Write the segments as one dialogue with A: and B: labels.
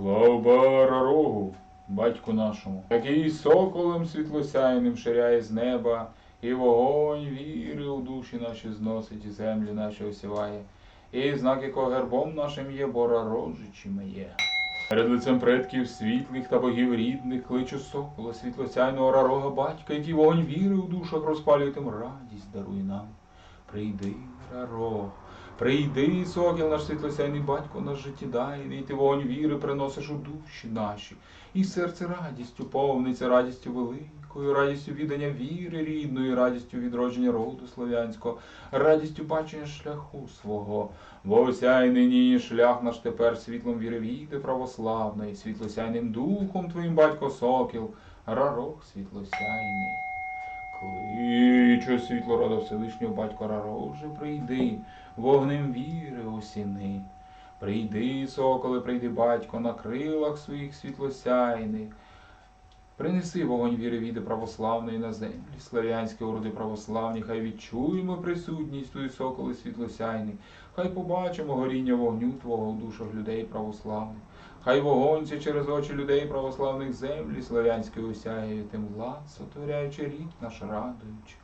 A: Слава рогу, батьку нашому, який соколем світлосяйним ширяє з неба, і вогонь віри у душі наші зносить, і землі наші осіває, і знак якого гербом нашим є бора рожичі є. Перед лицем предків світлих та богів рідних кличу сокола, світлосяйного рарога батька, який вогонь віри у душах розпалює тим радість даруй нам. Прийди, рарог, прийди, сокіл наш світлосяйний батько наш життєдайний, ти вогонь віри приносиш у душі наші, і серце радістю повниться радістю великою, радістю віддання віри рідної, радістю відродження роду славянського, радістю бачення шляху свого. Бо осяй нині шлях наш тепер світлом віри віти православної, світлосяйним духом твоїм батько сокіл, рарох світлосяйний. Кличу світло рода Всевишнього батько Рароже, прийди, вогнем віри осіни. Прийди, соколи, прийди, батько, на крилах своїх світлосяйних. Принеси вогонь віри віди православної на землі, славянські ороди православні, хай відчуємо присутність твої соколи світлосяйний, хай побачимо горіння вогню Твого у душах людей православних. Хай вогонь це через очі людей православних землі славянської осяє тим влад, сотворяючи рід наш радуючи.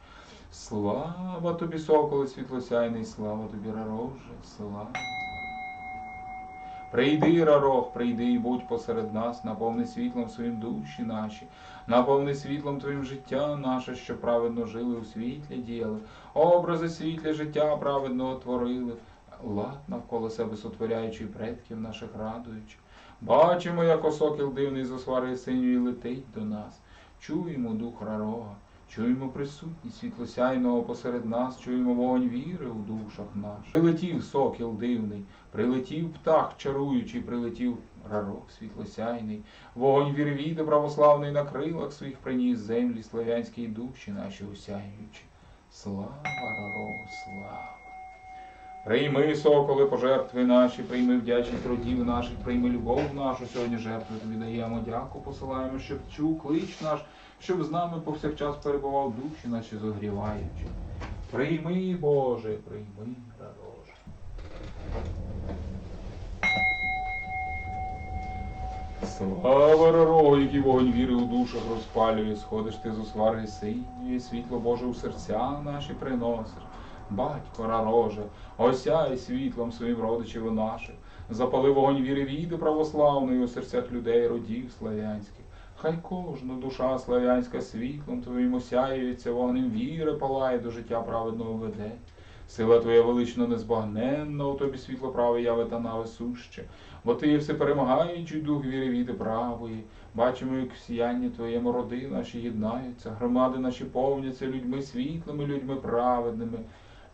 A: Слава тобі, соколи світлосяйний, слава тобі, рароже, слава. Прийди, рарох, прийди і будь посеред нас, наповни світлом своїм душі наші, наповни світлом твоїм життя наше, що праведно жили у світлі діяли, образи світлі життя праведного творили, лад навколо себе сотворяючи предків наших радуючи. Бачимо, як осокіл дивний з освари синьої летить до нас. Чуємо дух рарога, чуємо присутність світлосяйного посеред нас, чуємо вогонь віри у душах наших. Прилетів сокіл дивний, прилетів птах чаруючий, прилетів рарок світлосяйний, вогонь віри віди православний на крилах своїх приніс землі славянські душі наші осяючі. Слава рарогу, слава! Прийми, соколи, пожертви наші, прийми вдячність родів наших, прийми любов нашу. Сьогодні жертви тобі даємо, дяку посилаємо, щоб чув клич наш, щоб з нами повсякчас перебував душі наші зогріваючи. Прийми, Боже, прийми, рароже. Слава Рарогу, який вогонь віри у душах розпалює, сходиш ти з освари синьої, світло Боже у серця наші приносиш. Батько рароже, осяй світлом своїм родичів наших, запали вогонь віри віди православної у серцях людей, родів славянських. Хай кожна душа славянська світлом твоїм осяюється, вогнем віри палає до життя праведного веде. Сила твоя велично незбагненна, у тобі світло праве яви та нави суще, бо ти є всеперемагаючий дух віри віди правої. Бачимо, як в сіянні твоєму роди наші єднаються, громади наші повняться людьми світлими, людьми праведними,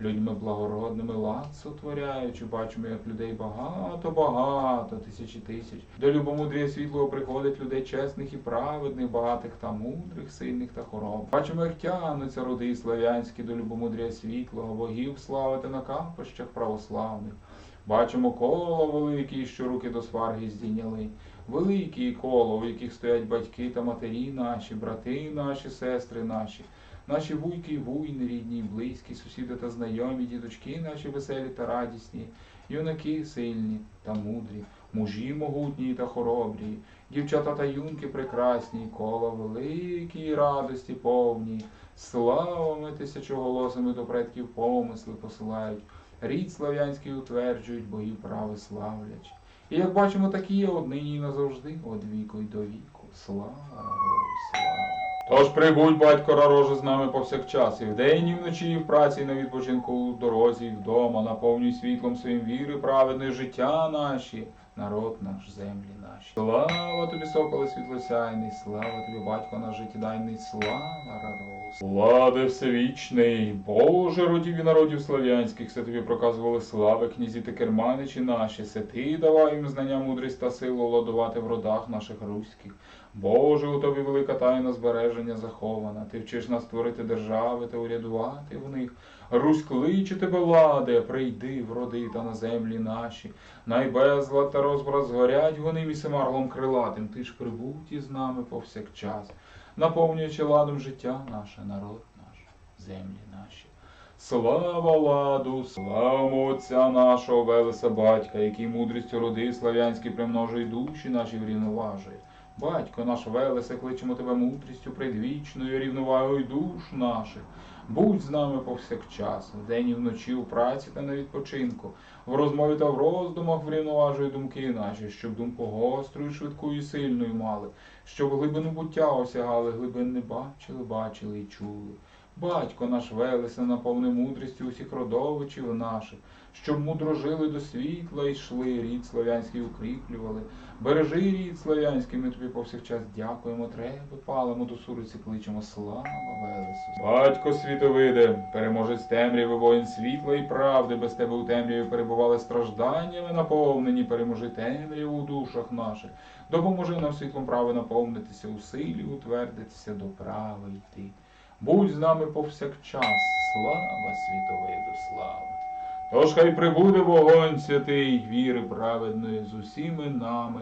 A: людьми благородними, лад сотворяючи. Бачимо, як людей багато, багато, тисячі тисяч. До любомудрія світлого приходить людей чесних і праведних, багатих та мудрих, сильних та хороб. Бачимо, як тягнуться роди славянські до любомудрія світлого, богів славити на капищах православних. Бачимо коло великі, що руки до сварги здійняли. Великі коло, у яких стоять батьки та матері наші, брати наші, сестри наші, наші вуйки вуйни, рідні близькі, сусіди та знайомі, діточки наші веселі та радісні, юнаки сильні та мудрі, мужі могутні та хоробрі, дівчата та юнки прекрасні, коло великі і радості повні, славами тисячоголосими до предків помисли посилають, рід слав'янський утверджують, богів прави славлять. І як бачимо, такі є однині назавжди, од віку й до віку. Слава, слава. Тож прибудь, батько рароже, з нами повсякчас, і вдень, і вночі, і в праці, і на відпочинку, у дорозі, і вдома, наповнюй світлом своїм віри, праведне життя наші, народ наш, землі наші. Слава тобі, соколе світлосяйний, слава тобі, батько наш життєдайний, слава рароже. Влади всевічний, Боже родів і народів слав'янських, все тобі проказували слави, князі та керманичі наші, се ти давай їм знання, мудрість та силу ладувати в родах наших руських. Боже, у тобі велика тайна збереження захована. Ти вчиш нас творити держави та урядувати в них. Русь кличе тебе, влади, прийди в роди та на землі наші. Найбезлад та розбрат згорять гоним і семарлом крилатим. Ти ж прибудь із нами повсякчас, наповнюючи ладом життя наше, народ наш, землі наші. Слава ладу, слава Отця нашого Велеса Батька, який мудрістю роди слав'янські примножує душі наші врівноважує. Батько наш Велесе, кличемо тебе мудрістю предвічною, рівновагою душ наших. Будь з нами повсякчас, вдень і вночі, у праці та на відпочинку, в розмові та в роздумах врівноважуй думки наші, щоб думку гострою, швидкою і сильною мали, щоб глибину буття осягали, глибин не бачили, бачили і чули. Батько наш Велесе, наповни мудрістю усіх родовичів наших, щоб мудро жили до світла і йшли, рід славянський укріплювали. Бережи рід славянський, ми тобі повсякчас дякуємо, треби палимо до суриці, кличемо слава Велесу. Батько світовиде, переможець темряви, воїн світла і правди, без тебе у темряві перебували стражданнями наповнені, переможи темряву у душах наших. Допоможи нам світлом прави наповнитися у силі, утвердитися до права йти. Будь з нами повсякчас, слава світовиду, слава. Тож хай прибуде вогонь святий віри праведної з усіми нами,